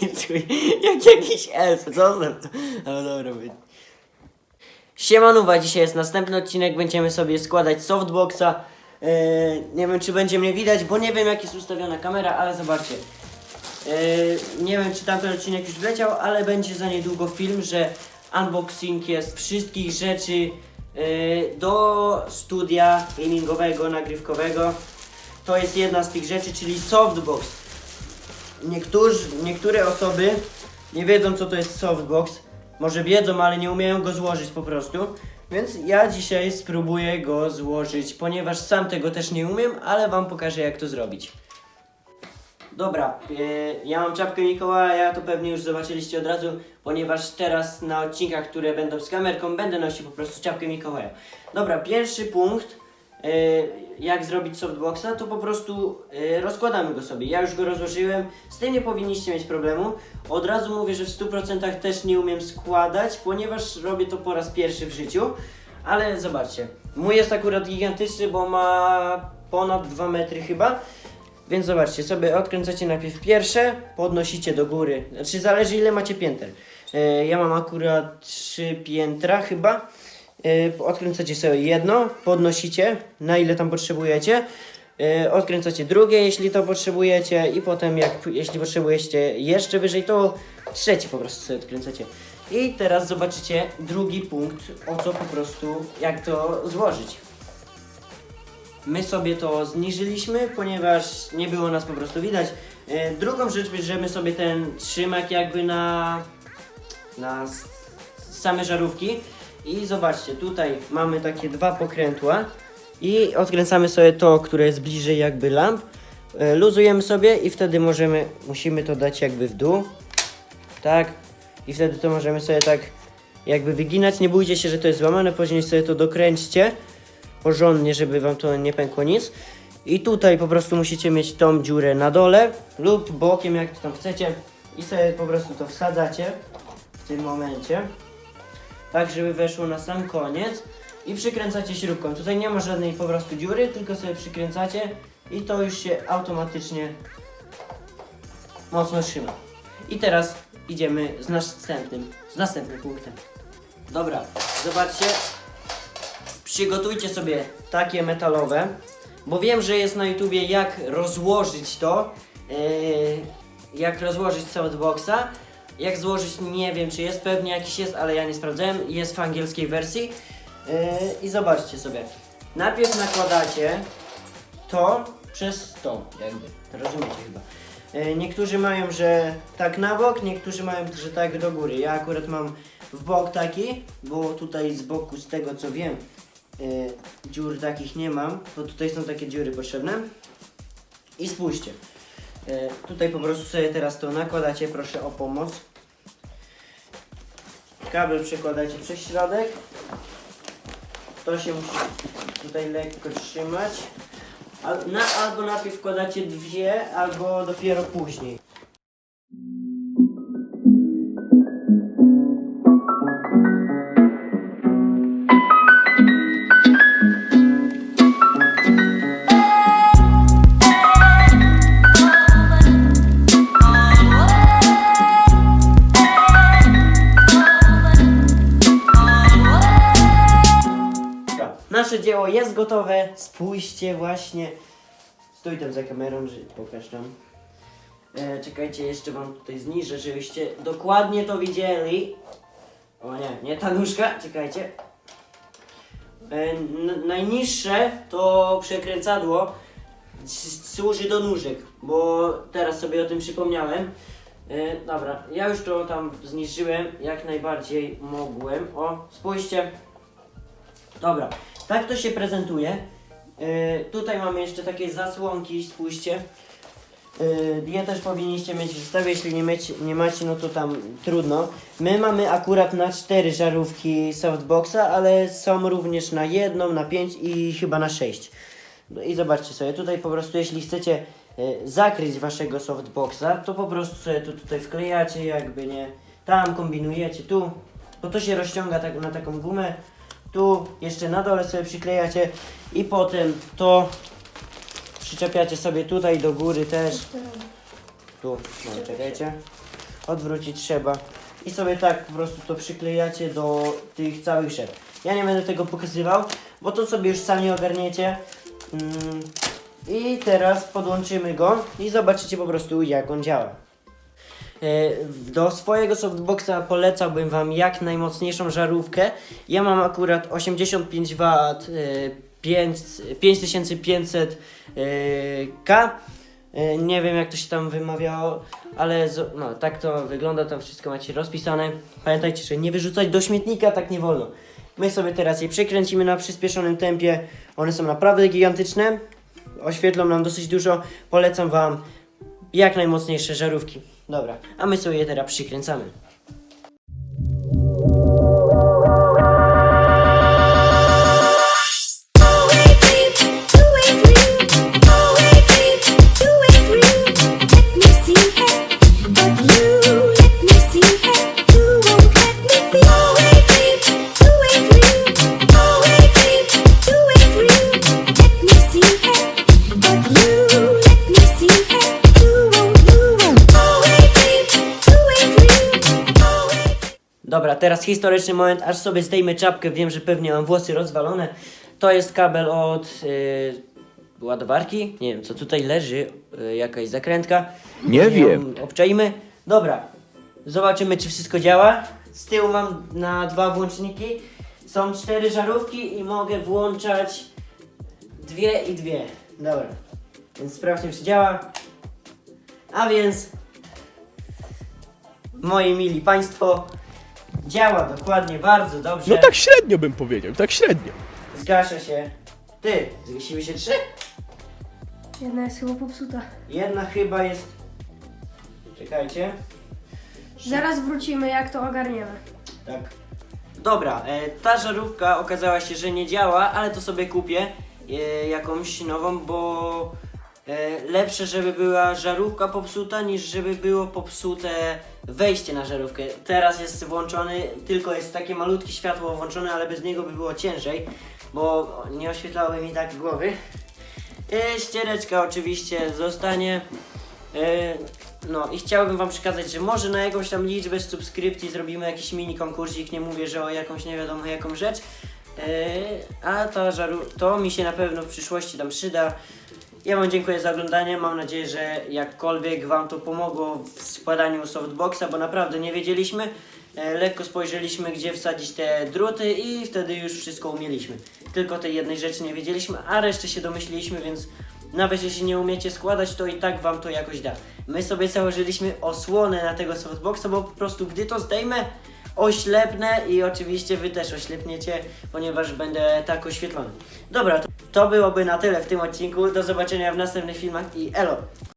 Się czuję jak jakiś elf, co to? Ale dobra, będzie. Siemanuwa, dzisiaj jest następny odcinek, będziemy sobie składać softboxa. Eee, nie wiem czy będzie mnie widać, bo nie wiem jak jest ustawiona kamera, ale zobaczcie. Eee, nie wiem czy tamten odcinek już wleciał, ale będzie za niedługo film, że unboxing jest wszystkich rzeczy eee, do studia gamingowego, nagrywkowego. To jest jedna z tych rzeczy, czyli softbox. Niektórzy, niektóre osoby nie wiedzą co to jest softbox. Może wiedzą, ale nie umieją go złożyć po prostu. Więc ja dzisiaj spróbuję go złożyć, ponieważ sam tego też nie umiem, ale wam pokażę jak to zrobić. Dobra, e, ja mam czapkę Mikołaja, to pewnie już zobaczyliście od razu, ponieważ teraz na odcinkach, które będą z kamerką, będę nosił po prostu czapkę Mikołaja. Dobra, pierwszy punkt, jak zrobić softboxa, to po prostu e, rozkładamy go sobie. Ja już go rozłożyłem, z tym nie powinniście mieć problemu. Od razu mówię, że w 100% też nie umiem składać, ponieważ robię to po raz pierwszy w życiu. Ale zobaczcie, mój jest akurat gigantyczny, bo ma ponad 2 metry chyba. Więc zobaczcie, sobie odkręcacie najpierw pierwsze, podnosicie do góry. Znaczy zależy ile macie pięter. E, ja mam akurat trzy piętra chyba. E, odkręcacie sobie jedno, podnosicie na ile tam potrzebujecie. E, odkręcacie drugie, jeśli to potrzebujecie i potem jak jeśli potrzebujecie jeszcze wyżej, to trzecie po prostu sobie odkręcacie. I teraz zobaczycie drugi punkt, o co po prostu, jak to złożyć. My sobie to zniżyliśmy, ponieważ nie było nas po prostu widać. E, drugą rzecz bierzemy sobie ten trzymak jakby na, na same żarówki. I zobaczcie, tutaj mamy takie dwa pokrętła i odkręcamy sobie to, które jest bliżej jakby lamp. E, luzujemy sobie i wtedy możemy, musimy to dać jakby w dół. Tak. I wtedy to możemy sobie tak jakby wyginać. Nie bójcie się, że to jest złamane, później sobie to dokręćcie porządnie, żeby wam to nie pękło nic. I tutaj po prostu musicie mieć tą dziurę na dole lub bokiem, jak tam chcecie. I sobie po prostu to wsadzacie w tym momencie. Tak, żeby weszło na sam koniec. I przykręcacie śrubką. Tutaj nie ma żadnej po prostu dziury, tylko sobie przykręcacie i to już się automatycznie mocno trzyma. I teraz idziemy z następnym, z następnym punktem. Dobra, zobaczcie, przygotujcie sobie takie metalowe, bo wiem, że jest na YouTubie jak rozłożyć to, yy, jak rozłożyć softboxa, jak złożyć nie wiem czy jest, pewnie jakiś jest, ale ja nie sprawdzałem, jest w angielskiej wersji yy, i zobaczcie sobie, najpierw nakładacie to przez to jakby, rozumiecie chyba. Yy, Niektórzy mają, że tak na bok, niektórzy mają, że tak do góry. Ja akurat mam w bok taki, bo tutaj z boku, z tego co wiem, y, dziur takich nie mam, bo tutaj są takie dziury potrzebne. I spójrzcie. Y, tutaj po prostu sobie teraz to nakładacie, proszę o pomoc. Kabel przekładacie przez środek. To się musi tutaj lekko trzymać. Na, albo najpierw wkładacie dwie, albo dopiero później. Nasze dzieło jest gotowe. Spójrzcie właśnie. Stój tam za kamerą, że pokaż tam. E, czekajcie, jeszcze wam tutaj zniżę, żebyście dokładnie to widzieli. O nie, nie ta nóżka, czekajcie. E, najniższe to przekręcadło służy do nóżek, bo teraz sobie o tym przypomniałem. E, dobra, ja już to tam zniżyłem jak najbardziej mogłem. O, spójrzcie. Dobra, tak to się prezentuje. Yy, tutaj mamy jeszcze takie zasłonki, spójrzcie. Yy, je też powinniście mieć w zestawie, jeśli nie, mieć, nie macie, no to tam trudno. My mamy akurat na cztery żarówki softboxa, ale są również na jedną, na pięć i chyba na sześć. No i zobaczcie sobie, tutaj po prostu jeśli chcecie yy, zakryć waszego softboxa, to po prostu sobie to tutaj wklejacie, jakby nie, tam kombinujecie, tu, bo to się rozciąga tak, na taką gumę, tu jeszcze na dole sobie przyklejacie i potem to przyczepiacie sobie tutaj do góry też. tu, no czekajcie, odwrócić trzeba i sobie tak po prostu to przyklejacie do tych całych szeb. Ja nie będę tego pokazywał, bo to sobie już sami ogarniecie. Mm, I teraz podłączymy go i zobaczycie po prostu jak on działa. E, Do swojego softboxa polecałbym Wam jak najmocniejszą żarówkę. Ja mam akurat 85 W, e, 5 5500 e, K. E, Nie wiem jak to się tam wymawiało, ale no, tak to wygląda, tam wszystko macie rozpisane. Pamiętajcie, że nie wyrzucać do śmietnika, tak nie wolno. My sobie teraz je przekręcimy na przyspieszonym tempie. One są naprawdę gigantyczne. Oświetlą nam dosyć dużo. Polecam Wam jak najmocniejsze żarówki. Dobra, a my sobie je teraz przykręcamy. Dobra, teraz historyczny moment, aż sobie zdejmę czapkę, wiem, że pewnie mam włosy rozwalone. To jest kabel od yy, ładowarki, nie wiem co tutaj leży, yy, jakaś zakrętka. Nie ją wiem. Obczajmy. Dobra, zobaczymy czy wszystko działa. Z tyłu mam na dwa włączniki. Są cztery żarówki i mogę włączać dwie i dwie. Dobra, więc sprawdźmy czy działa. A więc, moi mili Państwo, działa dokładnie bardzo dobrze. No tak średnio bym powiedział, tak średnio. Zgasza się. Ty, zgasiły się trzy? Jedna jest chyba popsuta. Jedna chyba jest. Czekajcie. Zaraz wrócimy, jak to ogarniemy. Tak. Dobra, e, ta żarówka okazała się, że nie działa, ale to sobie kupię e, jakąś nową, bo lepsze, żeby była żarówka popsuta, niż żeby było popsute wejście na żarówkę. Teraz jest włączony, tylko jest takie malutkie światło włączone, ale bez niego by było ciężej, bo nie oświetlały mi tak głowy. E, ściereczka oczywiście zostanie. E, no i chciałbym wam przekazać, że może na jakąś tam liczbę subskrypcji zrobimy jakiś mini konkursik, nie mówię, że o jakąś nie wiadomo jaką rzecz. E, a ta to mi się na pewno w przyszłości tam przyda. Ja wam dziękuję za oglądanie, mam nadzieję, że jakkolwiek wam to pomogło w składaniu softboxa, bo naprawdę nie wiedzieliśmy. E, lekko spojrzeliśmy, gdzie wsadzić te druty i wtedy już wszystko umieliśmy. Tylko tej jednej rzeczy nie wiedzieliśmy, a resztę się domyśliliśmy, więc nawet jeśli nie umiecie składać, to i tak wam to jakoś da. My sobie założyliśmy osłonę na tego softboxa, bo po prostu gdy to zdejmę, oślepnę i oczywiście wy też oślepniecie, ponieważ będę tak oświetlony. Dobra, to, to byłoby na tyle w tym odcinku. Do zobaczenia w następnych filmach i elo!